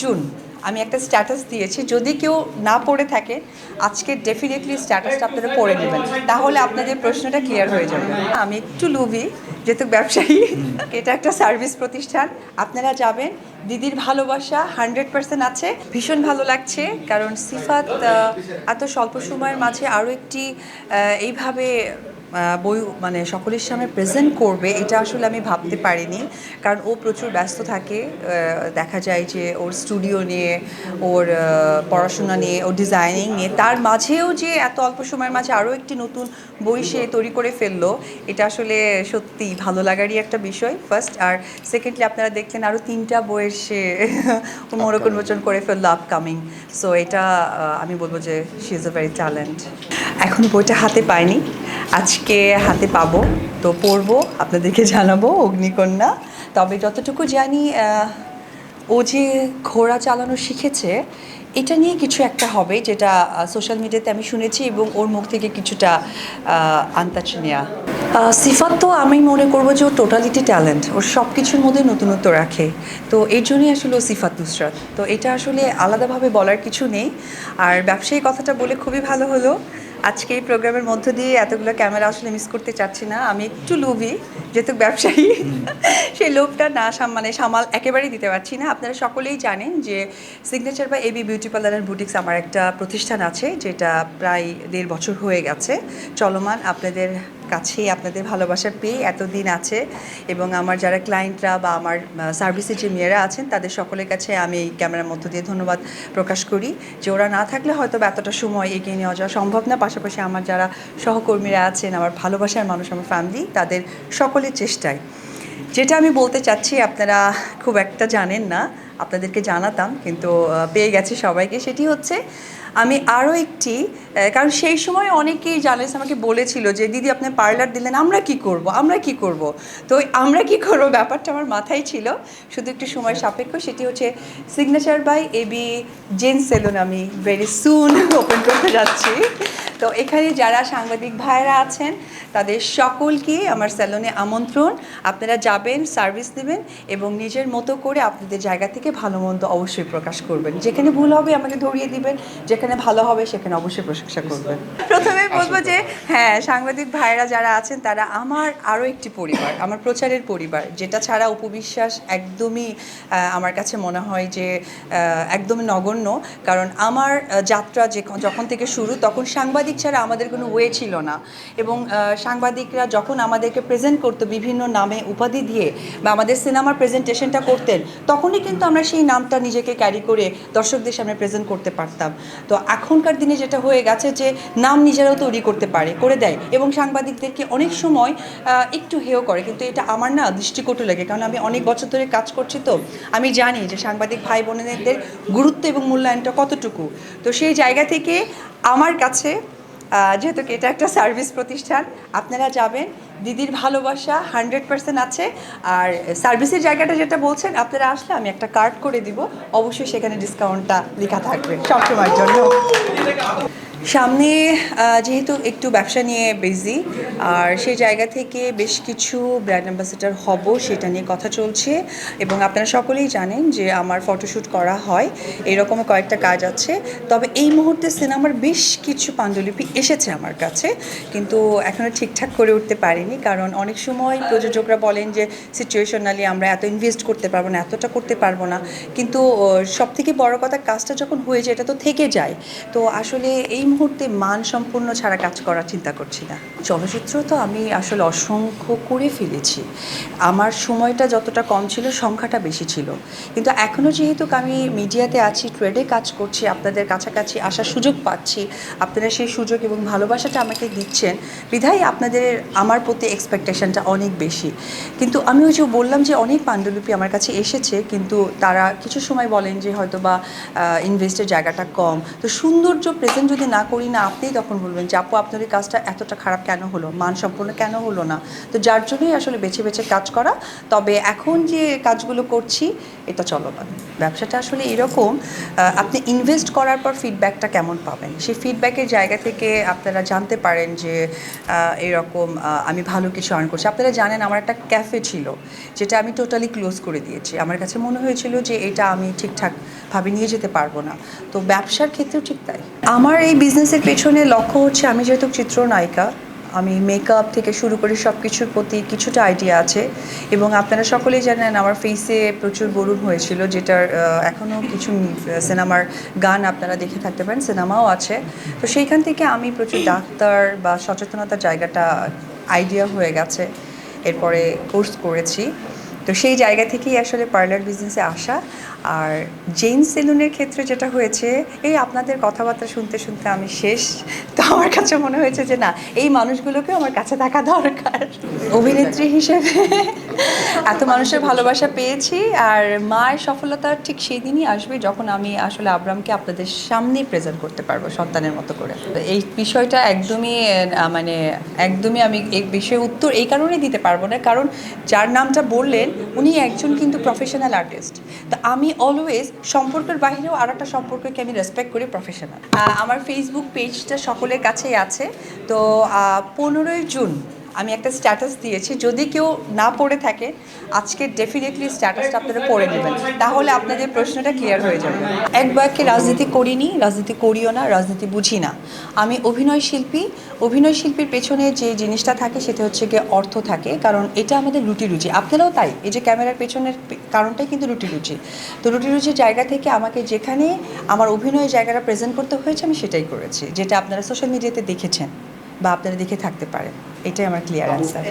June, আমি একটা status দিয়েছি। যদি কেউ না পড়ে থাকে, আজকে ডেফিনেটলি স্ট্যাটাসটা আপনারা পড়ে নেবেন। তাহলে আপনাদের প্রশ্নটা ক্লিয়ার হয়ে যাবে। আমি একটু লুবি যেহেতু ব্যবসায়ী, এটা একটা সার্ভিস প্রতিষ্ঠান। আপনারা যাবেন, দিদির ভালোবাসা হান্ড্রেড পার্সেন্ট আছে। ভীষণ ভালো লাগছে, কারণ সিফাত এত স্বল্প সময়ের মাঝে আরও একটি এইভাবে বই মানে সকলের সামনে প্রেজেন্ট করবে এটা আসলে আমি ভাবতে পারিনি। কারণ ও প্রচুর ব্যস্ত থাকে দেখা যায় যে ওর স্টুডিও নিয়ে ওর পড়াশোনা নিয়ে ওর ডিজাইনিং নিয়ে। তার মাঝেও যে এত অল্প সময়ের মাঝে আরও একটি নতুন বই সে তৈরি করে ফেলল এটা আসলে সত্যি ভালো লাগারই একটা বিষয় ফার্স্ট আর সেকেন্ডলি আপনারা দেখলেন আরও তিনটা বইয়ের সে মোড়ক উন্মোচন করে ফেলল আপকামিং সো এটা আমি বলব যে she is a very talent এখন বইটা হাতে পাইনি আজকে হাতে পাবো, তো পড়ব আপনাদেরকে জানাব, অগ্নিকন্যা। তবে যতটুকু জানি ও যে ঘোড়া চালানো শিখেছে, এটা নিয়ে কিছু একটা হবে, যেটা সোশ্যাল মিডিয়াতে আমি শুনেছি এবং ওর মুখ থেকে কিছুটা আন্তাজ নেওয়া সিফাত তো আমি মনে করব যে ও টোটালিটি ট্যালেন্ট ওর সব কিছুর মধ্যে নতুনত্ব রাখে। তো এর জন্যই আসলে ও সিফাত নুসরাত। তো এটা আসলে আলাদাভাবে বলার কিছু নেই। আর ব্যবসায়ী কথাটা বলে খুবই ভালো হলো। আজকে এই প্রোগ্রামের মধ্য দিয়ে এতগুলো ক্যামেরা আসলে মিস করতে চাচ্ছি না। আমি একটু লোভি যেহেতু ব্যবসায়ী। সেই লোভটা না মানে সামাল একেবারেই দিতে পারছি না। আপনারা সকলেই জানেন যে সিগনেচার বা এবি বিউটি পার্লার বুটিক্স আমার একটা প্রতিষ্ঠান আছে যেটা প্রায় দেড় বছর হয়ে গেছে। চলমান আপনাদের কাছে আপনাদের ভালোবাসা পেয়ে এতদিন আছে এবং আমার যারা ক্লায়েন্টরা বা আমার সার্ভিসের যে মেয়েরা আছেন, তাদের সকলের কাছে আমি এই ক্যামেরার মধ্য দিয়ে ধন্যবাদ প্রকাশ করি যে ওরা না থাকলে হয়তো এতটা সময় এগিয়ে নেওয়া যাওয়া সম্ভব না। পাশাপাশি আমার যারা সহকর্মীরা আছেন, আমার ভালোবাসার মানুষ, আমার ফ্যামিলি তাদের সকলের চেষ্টায়। যেটা আমি বলতে চাচ্ছি, আপনারা খুব একটা জানেন না, আপনাদেরকে জানাতাম, কিন্তু পেয়ে গেছে সবাইকে। সেটি হচ্ছে আমি আরও একটি কারণ সেই সময় অনেকেই জার্নালিস্ট আমাকে বলেছিল যে দিদি আপনি পার্লার দিলেন আমরা কি করব? আমরা কি করব? তো আমরা কি করব? ব্যাপারটা আমার মাথায় ছিল। শুধু একটু সময় সাপেক্ষ সেটি হচ্ছে signature by AB gen salon আমি ভেরি সুন ওপেন করতে যাচ্ছি। তো এখানে যারা সাংবাদিক ভাইরা আছেন তাদের সকলকে আমার স্যালনে আমন্ত্রণ। আপনারা যাবেন সার্ভিস নেবেন এবং নিজের মতো করে আপনাদের জায়গা থেকে ভালো মন্দ অবশ্যই প্রকাশ করবেন। যেখানে ভুল হবে আমাকে ধরিয়ে দিবেন যেখানে ভালো হবে সেখানে অবশ্যই প্রশংসা করবেন। প্রথমে বলব যে হ্যাঁ সাংবাদিক ভাইরা যারা আছেন তারা আমার আরও একটি পরিবার আমার প্রচারের পরিবার যেটা ছাড়া উপবিশ্বাস একদমই আমার কাছে মনে হয় যে আহ, একদমই নগণ্য। কারণ আমার যাত্রা যে যখন থেকে শুরু তখন সাংবাদিক ছাড়া আমাদের কোনো ওয়ে ছিল না। এবং সাংবাদিকরা যখন আমাদেরকে প্রেজেন্ট করতো বিভিন্ন নামে উপাধি দিয়ে বা আমাদের সিনেমার প্রেজেন্টেশনটা করতেন তখনই কিন্তু আমরা সেই নামটা নিজেকে ক্যারি করে দর্শকদের সামনে প্রেজেন্ট করতে পারতাম। তো এখনকার দিনে যেটা হয়ে গেছে যে নাম নিজেরাও তৈরি করতে পারে, করে দেয় এবং সাংবাদিকদেরকে অনেক সময় একটু হেয় করে। কিন্তু এটা আমার না দৃষ্টিকটু লাগে, কারণ আমি অনেক বছর ধরে কাজ করছি তো। আমি জানি যে সাংবাদিক ভাই বোনেদের গুরুত্ব এবং মূল্যায়নটা কতটুকু। তো সেই জায়গা থেকে আমার কাছে যেহেতু এটা একটা সার্ভিস প্রতিষ্ঠান, আপনারা যাবেন, দিদির ভালোবাসা হান্ড্রেড পার্সেন্ট আছে। আর সার্ভিসের জায়গাটা যেটা বলছেন, আপনারা আসলে আমি একটা কার্ড করে দিব, অবশ্যই সেখানে ডিসকাউন্টটা লেখা থাকবে। সবসময়ের জন্য। সামনে যেহেতু একটু ব্যবসা নিয়ে বিজি আর সেই জায়গা থেকে বেশ কিছু ব্র্যান্ড অ্যাম্বাসেডার হব সেটা নিয়ে কথা চলছে। এবং আপনারা সকলেই জানেন যে আমার ফটোশ্যুট করা হয়, এরকম কয়েকটা কাজ আছে। তবে এই মুহূর্তে সিনেমার বেশ কিছু পাণ্ডুলিপি এসেছে আমার কাছে, কিন্তু এখনও ঠিকঠাক করে উঠতে পারিনি। কারণ অনেক সময় প্রযোজকরা বলেন যে সিচুয়েশনালি আমরা এত ইনভেস্ট করতে পারব না, এতটা করতে পারব না। কিন্তু সব থেকে বড় কথা, কাজটা যখন হয়ে যায়, এটা তো থেকে যায়। তো আসলে এই মুহূর্তে মান সম্পূর্ণ ছাড়া কাজ করার চিন্তা করছি না। চলচ্চিত্র তো আমি আসলে অসংখ্য করে ফেলেছি। আমার সময়টা যতটা কম ছিল, সংখ্যাটা বেশি ছিল। কিন্তু এখনও যেহেতু আমি মিডিয়াতে আছি ট্রেডে কাজ করছি, আপনাদের কাছাকাছি আসার সুযোগ পাচ্ছি, আপনারা সেই সুযোগ এবং ভালোবাসাটা আমাকে দিচ্ছেন। বিধায় আপনাদের, আমার প্রতি এক্সপেকটেশনটা অনেক বেশি। কিন্তু আমি ওই যে বললাম যে অনেক পাণ্ডুলিপি আমার কাছে এসেছে, কিন্তু তারা কিছু সময় বলেন যে হয়তো বা ইনভেস্টের জায়গাটা কম। তো সৌন্দর্য প্রেজেন্ট যদি না করি না, আপনিই তখন বলবেন যে, আপু, আপনার এই কাজটা এতটা খারাপ কেন হলো? মান সম্পূর্ণ কেন হলো না? তো যার জন্যই আসলে বেছে বেছে কাজ করা। তবে এখন যে কাজগুলো করছি, এটা চলমান। ব্যবসাটা আসলে এরকম আপনি ইনভেস্ট করার পর ফিডব্যাকটা কেমন পাবেন? সেই ফিডব্যাকের জায়গা থেকে আপনারা জানতে পারেন যে এরকম আমি ভালো কিছু আর্ন করছি। আপনারা জানেন আমার একটা ক্যাফে ছিল, যেটা আমি টোটালি ক্লোজ করে দিয়েছি। আমার কাছে মনে হয়েছিল যে, এটা আমি ঠিকঠাকভাবে নিয়ে যেতে পারব না। তো ব্যবসার ক্ষেত্রেও ঠিক তাই। আমার এই বিজনেসের পেছনে লক্ষ্য হচ্ছে, আমি যেহেতু চিত্রনায়িকা আমি মেকআপ থেকে শুরু করে সব কিছুর প্রতি কিছুটা আইডিয়া আছে এবং আপনারা সকলেই জানেন আমার ফেসে প্রচুর বরুণ হয়েছিল, যেটার এখনও কিছু সিনেমার গান আপনারা দেখে থাকতে পারেন সিনেমাও আছে। তো সেইখান থেকে আমি প্রচুর ডাক্তার বা সচেতনতার জায়গাটা আইডিয়া হয়ে গেছে, এরপরে কোর্স করেছি। তো সেই জায়গা থেকেই আসলে পার্লার বিজনেসে আসা। আর জেন সেলুনের ক্ষেত্রে যেটা হয়েছে, এই আপনাদের কথাবার্তা শুনতে শুনতে আমি শেষ। তো আমার কাছে মনে হয়েছে যে না, এই মানুষগুলোকে আমার কাছে থাকা দরকার। অভিনেত্রী হিসেবে এত মানুষের ভালোবাসা পেয়েছি আর মায়ের সফলতা ঠিক সেই দিনই আসবে যখন আমি আসলে আব্রামকে আপনাদের সামনে প্রেজেন্ট করতে পারব সন্তানের মতো করে। এই বিষয়টা একদমই মানে একদমই আমি এই বিষয়ে উত্তর এই কারণেই দিতে পারব না। কারণ যার নামটা বললেন, উনি একজন কিন্তু প্রফেশনাল আর্টিস্ট তো আমি অলওয়েজ সম্পর্কের বাইরেও আর একটা সম্পর্ককে আমি রেসপেক্ট করি প্রফেশনাল আমার ফেসবুক পেজটা সকলের কাছেই আছে। তো পনেরোই জুন আমি একটা স্ট্যাটাস দিয়েছি। যদি কেউ না পড়ে থাকে, আজকে ডেফিনেটলি স্ট্যাটাসটা আপনারা পড়ে নেবেন। তাহলে আপনাদের প্রশ্নটা ক্লিয়ার হয়ে যাবে। এক রাজনীতি করিনি, রাজনীতি করিও না, রাজনীতি বুঝি না। আমি অভিনয় শিল্পী, অভিনয় শিল্পীর পেছনে যে জিনিসটা থাকে, সেটা হচ্ছে গিয়ে অর্থ থাকে। কারণ এটা আমাদের রুটি রুচি আপনারাও তাই। এই যে ক্যামেরার পেছনের কারণটাই কিন্তু রুটি রুচি তো রুটি রুচির জায়গা থেকে আমাকে যেখানে আমার অভিনয় জায়গাটা প্রেজেন্ট করতে হয়েছে, আমি সেটাই করেছি। যেটা আপনারা সোশ্যাল মিডিয়াতে দেখেছেন বা আপনারা দেখে থাকতে পারেন। এটাই আমার ক্লিয়ার অ্যান্সার